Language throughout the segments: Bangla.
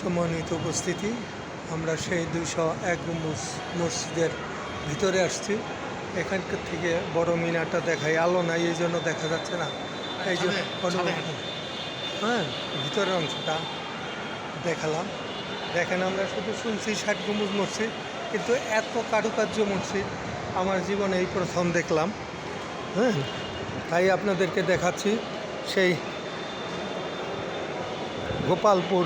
সম্মানিত উপস্থিতি আমরা সেই দুইশো এক গম্বুজ মসজিদের ভিতরে আসছি। এখানকার থেকে বড় মিনারটা দেখাই। আলো নাই এই জন্য দেখা যাচ্ছে না। এই যে হ্যাঁ ভিতরের অংশটা দেখালাম। দেখেন আমরা শুধু শুনছি ষাট গম্বুজ মসজিদ কিন্তু এত কারুকার্য মসজিদ আমার জীবনে এই প্রথম দেখলাম। হ্যাঁ তাই আপনাদেরকে দেখাচ্ছি সেই গোপালপুর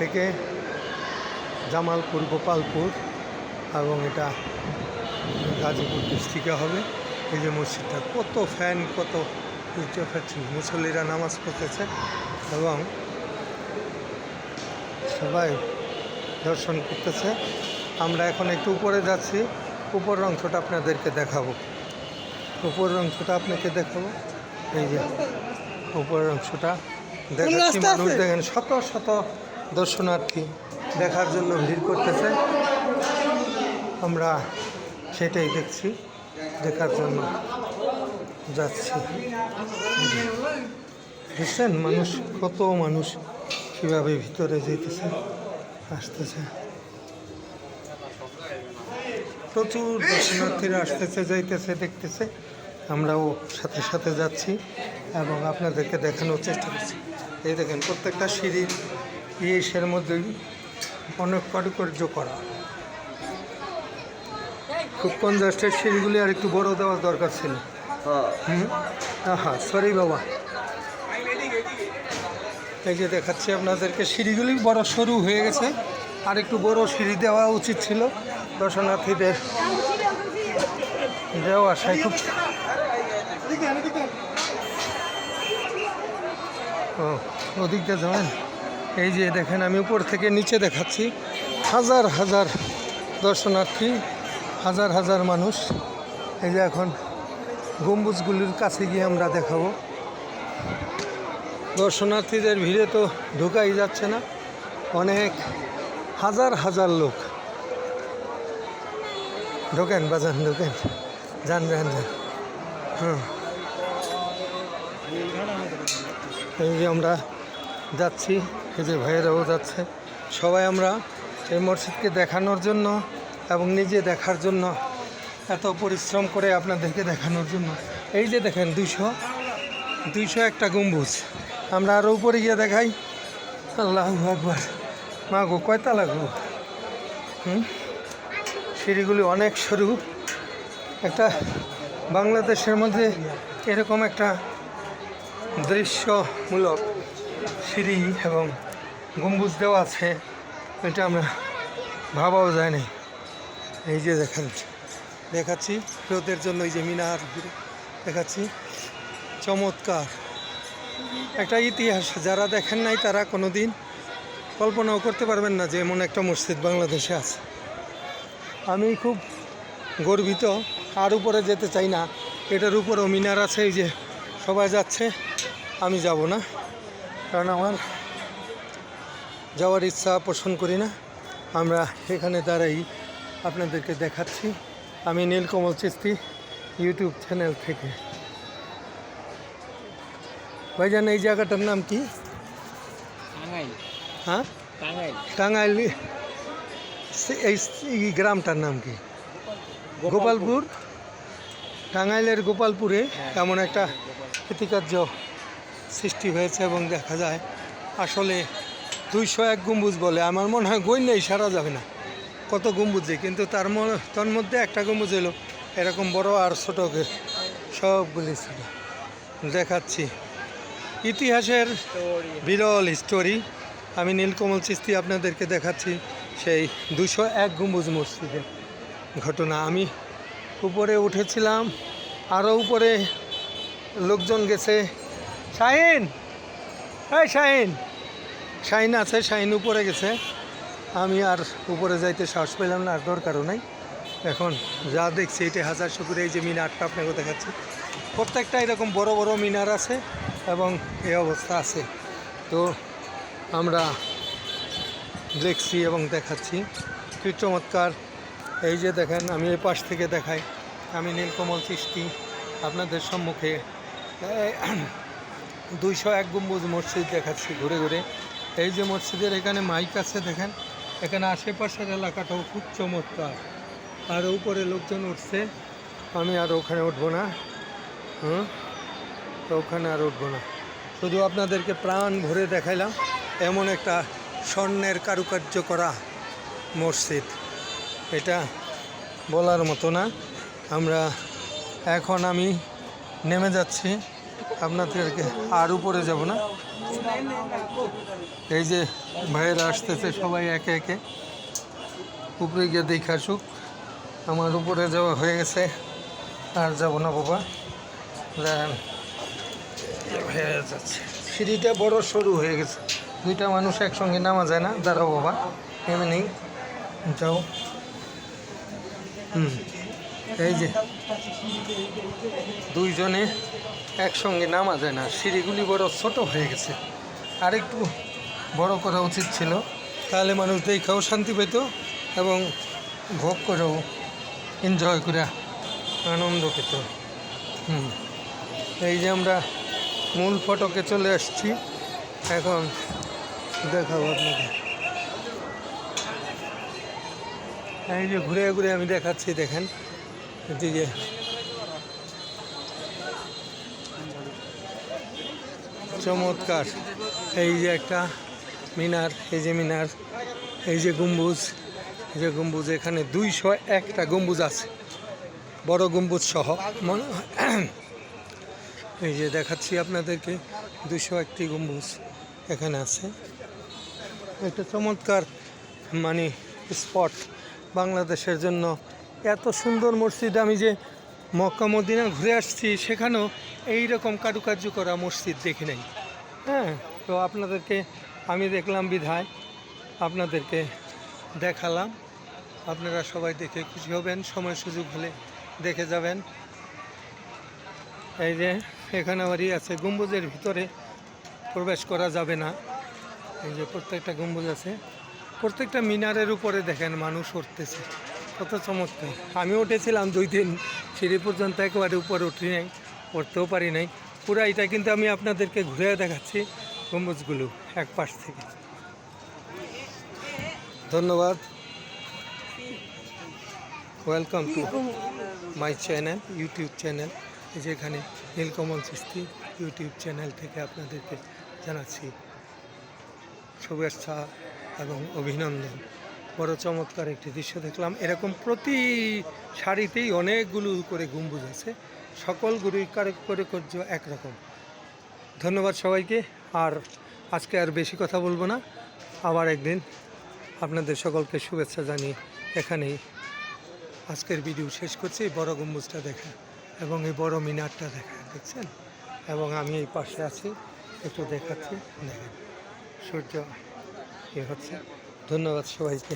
থেকে জামালপুর গোপালপুর এবং এটা গাজীপুর ডিস্ট্রিক্টে হবে। এই যে মসজিদটা কত ফ্যান কত মুসল্লিরা নামাজ পড়তেছে এবং সবাই দর্শন করতেছে। আমরা এখন একটু উপরে যাচ্ছি। উপরের অংশটা আপনাদেরকে দেখাবো। উপরের অংশটা আপনাকে দেখাবো। এই যে উপরের অংশটা দেখাচ্ছি। মানুষ দেখেন শত শত দর্শনার্থী দেখার জন্য ভিড় করতেছে। আমরা সেটাই দেখছি, দেখার জন্য যাচ্ছি। বুঝছেন মানুষ, কত মানুষ কীভাবে ভিতরে যেতেছে, আসতেছে। প্রচুর দর্শনার্থীরা আসতেছে, যাইতেছে, দেখতেছে। আমরাও সাথে সাথে যাচ্ছি এবং আপনাদেরকে দেখানোর চেষ্টা করছি। এই দেখেন, প্রত্যেকটা সিঁড়ির ইয়েসের মধ্যেই অনেক কারুকার্য করা। খুব কম কনজাস্টেড সিঁড়িগুলি আর একটু বড় দেওয়ার দরকার ছিল। হ্যাঁ। সরি বাবা। এই যে দেখাচ্ছি আপনাদেরকে সিঁড়িগুলি বড় সরু হয়ে গেছে। আর একটু বড় সিঁড়ি দেওয়া উচিত ছিল। দর্শনার্থীদের দেওয়া আসায় খুব ও ওদিকটা যাবেন? এই যে দেখেন, আমি উপর থেকে নিচে দেখাচ্ছি। হাজার হাজার দর্শনার্থী, হাজার হাজার মানুষ। এই যে এখন গম্বুজগুলির কাছে গিয়ে আমরা দেখাবো। দর্শনার্থীদের ভিড়ে তো ঢুকাই যাচ্ছে না। অনেক হাজার হাজার লোক। ঢোকেন, বাজান, ঢোকেন। যান যান যান। হ্যাঁ এই যে আমরা যাচ্ছি, এই যে ভাইয়েরাও যাচ্ছে। সবাই আমরা এই মসজিদকে দেখানোর জন্য এবং নিজে দেখার জন্য এত পরিশ্রম করে আপনাদেরকে দেখানোর জন্য। এই যে দেখেন, দুইশো দুইশো একটা গম্বুজ। আমরা আরও উপরে গিয়ে দেখাই। আল্লাহ একবার মা গো কয়তা লাগবো হুম? সিঁড়িগুলি অনেক সরু। একটা বাংলাদেশের মধ্যে এরকম একটা দৃশ্যমূলক। সিঁড়ি এবং গম্বুজ দেওয়া আছে। এটা আমরা ভাবাও যায় যায়নি। এই যে দেখেন, দেখাচ্ছি রোদের জন্য এই যে মিনার দেখাচ্ছি, চমৎকার। একটা ইতিহাস, যারা দেখেন নাই তারা কোনো দিন কল্পনাও করতে পারবেন না যে এমন একটা মসজিদ বাংলাদেশে আছে। আমি খুব গর্বিত আর উপরে যেতে চাই না, এটার উপরেও মিনার আছে, এই যে সবাই যাচ্ছে, আমি যাব না। কারণ আমার যাওয়ার ইচ্ছা পোষণ করি না। আমরা এখানে দাঁড়াই আপনাদেরকে দেখাচ্ছি। আমি নীলকমল চিস্তি ইউটিউব চ্যানেল থেকে। ভাইজান এই জায়গাটার নাম কি? টাঙ্গাইল। হ্যাঁ? টাঙ্গাইল। এই এই গ্রামটার নাম কি? গোপালপুর। টাঙ্গাইলের গোপালপুরে এমন একটা কৃতিকার্য সৃষ্টি হয়েছে এবং দেখা যায় আসলে দুইশো এক গম্বুজ বলে। আমার মনে হয় গইলেই সারা যাবে না। কত গম্বুজে কিন্তু তার তার মধ্যে একটা গম্বুজ এলো এরকম বড় আর ছোটোকে সবগুলি ছিল দেখাচ্ছি। ইতিহাসের বিরল স্টোরি আমি নীলকমল চিস্তি আপনাদেরকে দেখাচ্ছি সেই দুশো এক গম্বুজ মসজিদের ঘটনা। আমি উপরে উঠেছিলাম আরও উপরে লোকজন গেছে। শাহিন। এই শাহিন। শাহিন আছে, শাহিন উপরে গেছে। আমি আর উপরে যাইতে সাহস পেলাম না, আর দরকারও নাই। এখন যা দেখছি, এটা হাজার শুকুরে, এই যে মিনারটা আপনাকে দেখাচ্ছি। প্রত্যেকটা এরকম বড় বড় মিনার আছে এবং এই অবস্থা আছে। তো আমরা দেখছি এবং দেখাচ্ছি। কি চমৎকার। এই যে দেখেন, আমি এই পাশ থেকে দেখাই। আমি নীলকমল সৃষ্টি আপনাদের সম্মুখে। দুইশো এক গম্বুজ মসজিদ দেখাচ্ছি ঘুরে ঘুরে। এই যে মসজিদের এখানে মাইক আছে, দেখেন। এখানে আশেপাশের এলাকাটাও খুব চমৎকার। আর উপরে লোকজন উঠছে। আমি আর ওখানে উঠবো না। হুম? তো ওখানে আর উঠবো না। শুধু আপনাদেরকে প্রাণ ভরে দেখাইলাম, এমন একটা স্বর্ণের কারুকার্য করা মসজিদ। এটা বলার মতো না। আমরা এখন আমি নেমে যাচ্ছি। আপনাদেরকে আর উপরে যাব না এই যে ভাইয়েরা আসতেছে সবাই একে একে উপরে গিয়ে দেখে আসুক আমার উপরে যাওয়া হয়ে গেছে আর যাব না বাবা হয়ে যাচ্ছে সিঁড়িটা বড় সরু হয়ে গেছে দুইটা মানুষ একসঙ্গে নামা যায় না দাঁড়াও বাবা নেমে নেই যাও হুম এই যে, দুইজনে একসঙ্গে নামা যায় না, সিঁড়িগুলি বড় ছোট হয়ে গেছে। আর একটু বড় করা উচিত ছিল। তাহলে মানুষ দেখাও শান্তি পেত এবং ভোগ করেও এনজয় করে আনন্দ পেত। হুম। এই যে আমরা মূল ফটকে চলে আসছি। এখন দেখাবো আপনাকে এই যে ঘুরে ঘুরে আমি দেখাচ্ছি, দেখেন। এদিকে চমৎকার। এই যে একটা মিনার, এই যে মিনার, এই যে গম্বুজ, এই যে গম্বুজ, এখানে দুইশো একটা গম্বুজ আছে। বড় গম্বুজ সহ। মনে এই যে দেখাচ্ছি আপনাদেরকে দুশো একটি গম্বুজ এখানে আছে। একটা চমৎকার মানে স্পট বাংলাদেশের জন্য এত সুন্দর মসজিদ, আমি যে মক্কা, মদিনা ঘুরে আসছি, সেখানেও এই রকম কারুকার্য করা মসজিদ দেখি নাই। হ্যাঁ তো আপনাদেরকে আমি দেখলাম বিধায়, আপনাদেরকে দেখালাম। আপনারা সবাই দেখে খুশি হবেন, সময় সুযোগ হলে দেখে যাবেন। এই যে, এখানে আবারই আছে, গম্বুজের ভিতরে প্রবেশ করা যাবে না। এই যে প্রত্যেকটা গম্বুজ আছে, প্রত্যেকটা মিনারের উপরে দেখেন মানুষ উঠতেছে। কত চমৎকার। আমি উঠেছিলাম দুই দিন, সিঁড়ি পর্যন্ত একেবারে উপরে উঠি নাই উঠতেও পারি নাই। পুরো এটা কিন্তু আমি আপনাদেরকে ঘুরে দেখাচ্ছি গম্বুজগুলো এক পাশ থেকে। ধন্যবাদ। Welcome to my channel YouTube channel যেখানে নীলকমল সৃষ্টি ইউটিউব চ্যানেল থেকে আপনাদেরকে জানাচ্ছি শুভেচ্ছা এবং অভিনন্দন। বড় চমৎকার একটি দৃশ্য দেখলাম। এরকম প্রতি শাড়িতেই অনেকগুলো করে গম্বুজ আছে। সকলগুলোই করে করজ একরকম। ধন্যবাদ সবাইকে। আর আজকে আর বেশি কথা বলব না। আবার একদিন আপনাদের সকলকে শুভেচ্ছা জানিয়ে এখানেই আজকের ভিডিও শেষ করছি। বড় গম্বুজটা দেখা এবং এই বড় মিনারটা দেখা, দেখছেন? এবং আমি এই পাশে আছি, একটু দেখাচ্ছি। দেখেন, সূর্য এ হচ্ছে। ধন্যবাদ সবাইকে।